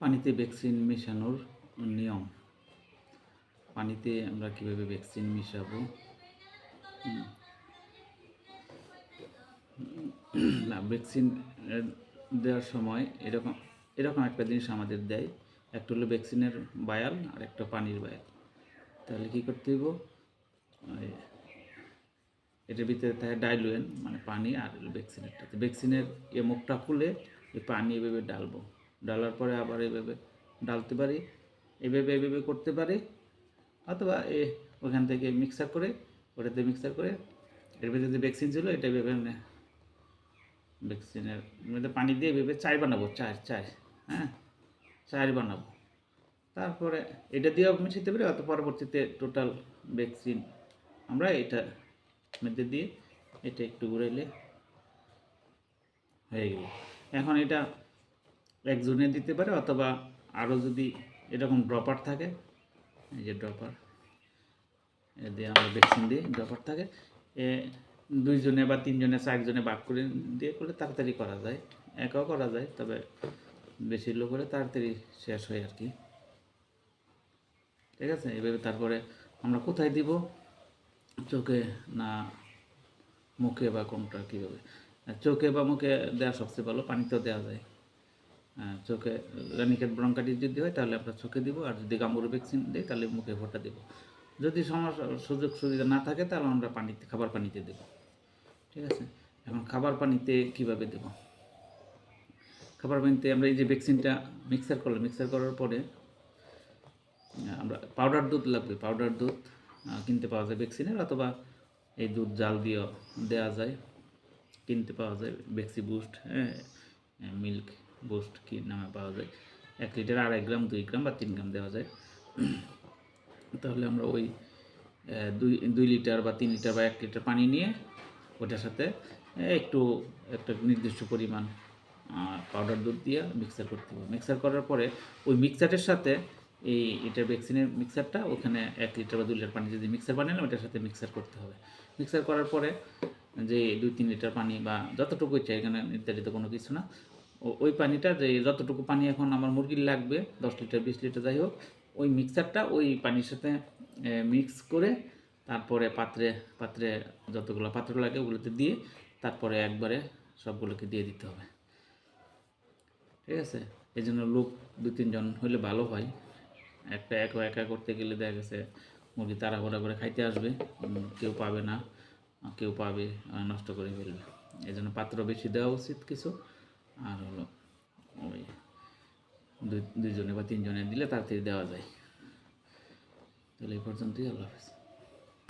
পানিতে ভ্যাকসিন মেশানোর নিয়ম। পানিতে আমরা কীভাবে ভ্যাকসিন মেশাবো। না, ভ্যাকসিন দেওয়ার সময় এরকম এরকম একটা জিনিস আমাদের দেয়। একটা হলো ভ্যাকসিনের বায়াল, আর একটা পানির বায়াল। তাহলে কি করতে হইব? এটার ভিতরে থাকে ডাইলুয়েন মানে পানি, আর হলো ভ্যাকসিনেরটা। ভ্যাকসিনের এ মুখটা খুলে পানি এভাবে ডালবো। ডালার পরে আবার এভাবে ডালতে পারি, এভাবে এভাবে করতে পারি, অথবা এ ওখান থেকে মিক্সার করে, ওটাতে মিক্সার করে, এর ভিতরে যে ভ্যাকসিন ছিল এটা মানে ভ্যাকসিনের মধ্যে পানি দিয়ে এভাবে চাই বানাবো চার চার হ্যাঁ চার বানাবো। তারপরে এটা দিয়েও মিশাতে পারি, অত পরবর্তীতে টোটাল ভ্যাকসিন আমরা এটা মধ্যে দিয়ে এটা একটু ঘুরাইলে হয়ে গেল। এখন এটা একজনে দিতে পারে অথবা আরও যদি এরকম ড্রপার থাকে, এই যে ড্রপার দিয়ে আমরা ভ্যাকসিন দিই ড্রপার থাকে, এ দুইজনে বা তিনজনে, চারজনে ভাগ করে দিয়ে করলে তাড়াতাড়ি করা যায়, একাও করা যায়, তবে বেশি লোক হলে তাড়াতাড়ি শেষ হয় আর কি। ঠিক আছে? এভাবে তারপরে আমরা কোথায় দিব? চোখে না মুখে বা কোনটা কীভাবে? চোখে বা মুখে দেওয়া সবচেয়ে ভালো, পানিতেও দেওয়া যায়। চোখে রানিকেট ব্রঙ্কাটিস যদি হয়, তাহলে আমরা চোখে দিব, আর যদি গাম্বুরু ভ্যাকসিন দিই, তাহলে মুখে ফোটা দিব। যদি সমস্যা, সুযোগ সুবিধা না থাকে, তাহলে আমরা পানিতে, খাবার পানিতে দেব। ঠিক আছে? এখন খাবার পানিতে কীভাবে দেব? খাবার পানিতে আমরা এই যে ভ্যাকসিনটা মিক্সার করলাম মিক্সার করার পরে আমরা পাউডার দুধ লাগবে পাউডার দুধ কিনতে পাওয়া যায় ভ্যাকসিনের, অথবা এই দুধ জাল দিয়েও দেওয়া যায়। কিনতে পাওয়া যায় ভ্যাক্সি বুস্ট হ্যাঁ মিল্ক বুস্ট কি নামে পাওয়া যায়? এক লিটার আড়াই গ্রাম, দুই গ্রাম বা তিন গ্রাম দেওয়া যায়। তাহলে আমরা ওই দুই দুই লিটার বা তিন লিটার বা এক লিটার পানি নিয়ে ওটার সাথে একটু, একটা নির্দিষ্ট পরিমাণ পাউডার দুধ দিয়ে মিক্সার করতে হবে। মিক্সার করার পরে ওই মিক্সারের সাথে এই, এটার ভ্যাকসিনের মিক্সারটা ওখানে এক লিটার বা দুই লিটার পানি যদি মিক্সার বানালাম ওটার সাথে মিক্সার করতে হবে। মিক্সার করার পরে যে দুই, তিন লিটার পানি বা যতটুকু চাই, এখানে নির্ধারিত কোনো কিছু না ওই পানিটা যে যতটুকু পানি এখন আমার মুরগির লাগবে, দশ লিটার, বিশ লিটার যাই হোক, ওই মিক্সারটা ওই পানির সাথে মিক্স করে তারপরে পাত্রে পাত্রে যতগুলো পাত্র লাগে ওগুলোতে দিয়ে তারপরে একবারে সবগুলোকে দিয়ে দিতে হবে। ঠিক আছে? এই জন্য লোক দু, তিনজন হলে ভালো হয়। একটা একা একা করতে গেলে দেখা গেছে মুরগি তাড়াহুড়া করে খাইতে আসবে কেউ পাবে না, কেউ পাবে, নষ্ট করে ফেলবে। এই জন্য পাত্র বেশি দেওয়া উচিত কিছু। আর হলো ওই দুই দুইজনে বা তিনজনে দিলে তাড়াতাড়ি দেওয়া যায়। তাহলে এই পর্যন্তই, আল্লাহ হাফিজ।